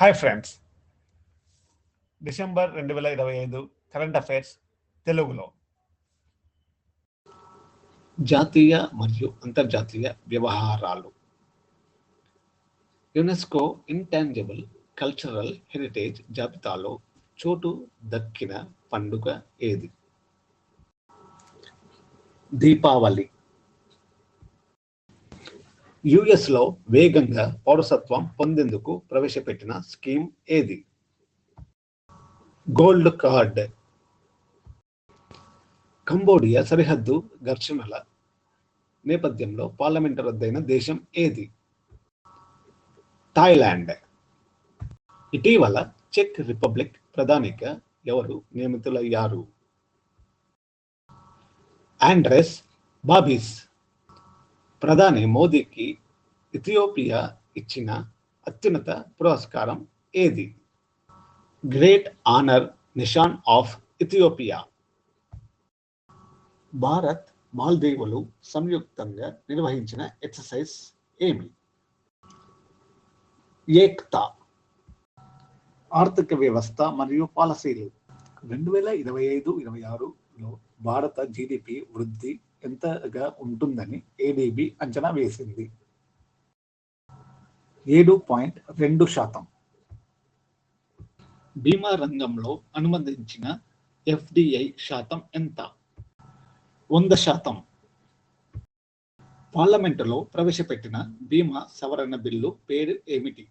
Hi friends December రెండు వేల ఇరవై ఐదు కరెంట్ అఫైర్స్ తెలుగులో జాతీయ మరియు అంతర్జాతీయ వ్యవహారాలు. యునెస్కో ఇంటాంజిబుల్ కల్చరల్ హెరిటేజ్ జాబితాలో చోటు దక్కిన పండుగ ఏది? దీపావళి. యుఎస్లో వేగంగా పౌరసత్వం పొందేందుకు ప్రవేశపెట్టిన స్కీమ్ ఏది? Gold card. కంబోడియా సరిహద్దు ఘర్షణల నేపథ్యంలో పార్లమెంటు రద్దయిన దేశం ఏది? థాయిలాండ్. ఇటీవల చెక్ రిపబ్లిక్ ప్రధానిగా ఎవరు నియమితులయ్యారు? Andrej Babis. ప్రధాని మోదీకి ఇథియోపియా ఇచ్చిన అత్యున్నత పురస్కారం ఏది? Great honour Nishan of Ethiopia. Bharat మాల్దీవులు సంయుక్తంగా నిర్వహించిన ఎక్సర్సైజ్ ఏమి? ఏక్తా. ఆర్థిక వ్యవస్థ మరియు పాలసీలు. రెండు వేల ఇరవై ఐదు ఇరవై ఆరులో భారత జీడిపి వృద్ధి ఎంతగా ఉంటుందని ఏడీబీ అంచనా వేసింది. ఏడు పాయింట్ రెండు శాతం. బీమా రంగంలో అనుమతించిన ఎఫ్డిఐ శాతం ఎంత? వంద శాతం. పార్లమెంటులో ప్రవేశపెట్టిన బీమా సవరణ బిల్లు పేరు ఏమిటి?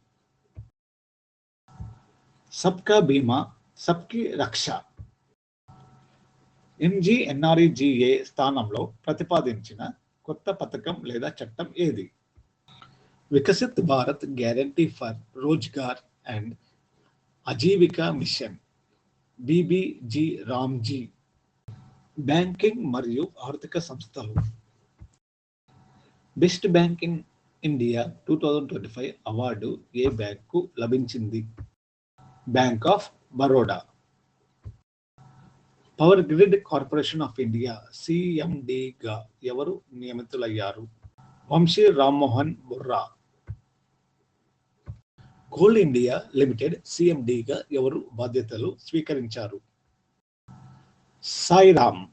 సబ్కా బీమా సబ్కి రక్ష. ఎంజీఎన్ఆర్ఈజీఏ స్థానంలో ప్రతిపాదించిన కొత్త పథకం లేదా చట్టం ఏది? Viksit Bharat guarantee for Rozgar and Ajeevika mission. VBG RAM G. Banking మరియు ఆర్థిక సంస్థలు. Best banking India two thousand twenty five award ఏ బ్యాంకు లభించింది? Bank of Baroda. Power grid corporation of India సిఎండిగా ఎవరు నియమితులయ్యారు? Vamsi Rammohan Burra. Coal India limited సిఎండిగా ఎవరు బాధ్యతలు స్వీకరించారు? సాయిరామ్.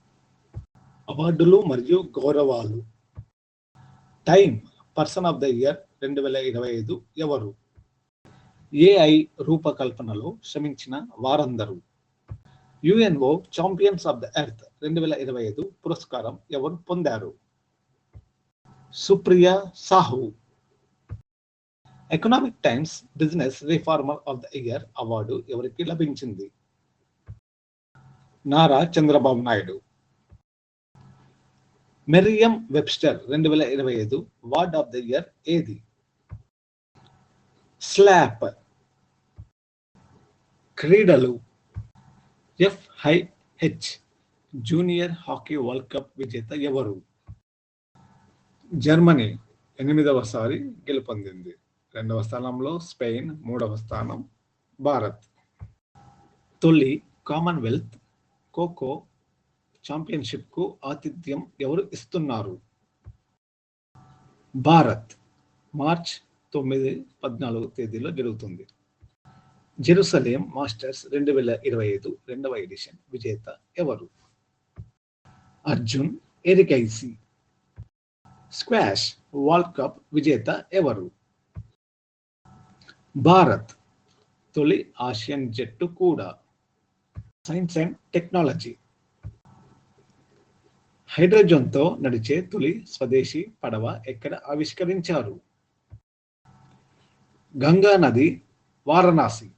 అవార్డులు మరియు గౌరవాలు. Time person of the year రెండు వేల ఇరవై ఐదు ఎవరు? ఏఐ రూపకల్పనలో శ్రమించిన వారందరూ. UNO champions of the earth రెండు వేల ఇరవై ఐదు పురస్కారం ఎవరు పొందారు? Supriya Sahu. Economic times business reformer of the year award ఎవరికి లభించింది? నారా చంద్రబాబు నాయుడు. మెరియం వెబ్స్టర్ రెండు వేల ఇరవై ఐదు వార్డ్ ఆఫ్ ద ఇయర్ ఏది? స్లాప్ క్రీడలు. FIH junior hockey world cup విజేత ఎవరు? జర్మనీ ఎనిమిదవసారి గెలుపొందింది. రెండవ స్థానంలో స్పెయిన్ మూడవ స్థానం భారత్. తొలి కామన్వెల్త్ ఖోఖో ఛాంపియన్షిప్కు ఆతిథ్యం ఎవరు ఇస్తున్నారు? భారత్ మార్చ్ తొమ్మిది పద్నాలుగు తేదీలో జరుగుతుంది. జెరూసలేం మాస్టర్స్ రెండు వేల ఇరవై ఐదు రెండవ ఎడిషన్ విజేత ఎవరు? Arjun Erigaisi squash world cup విజేత ఎవరు? భారత్ తొలి ఆసియన్ జట్టు కూడా. Science and technology. హైడ్రోజన్తో నడిచే తొలి స్వదేశీ పడవ ఎక్కడ ఆవిష్కరించారు? గంగా నది వారణాసి.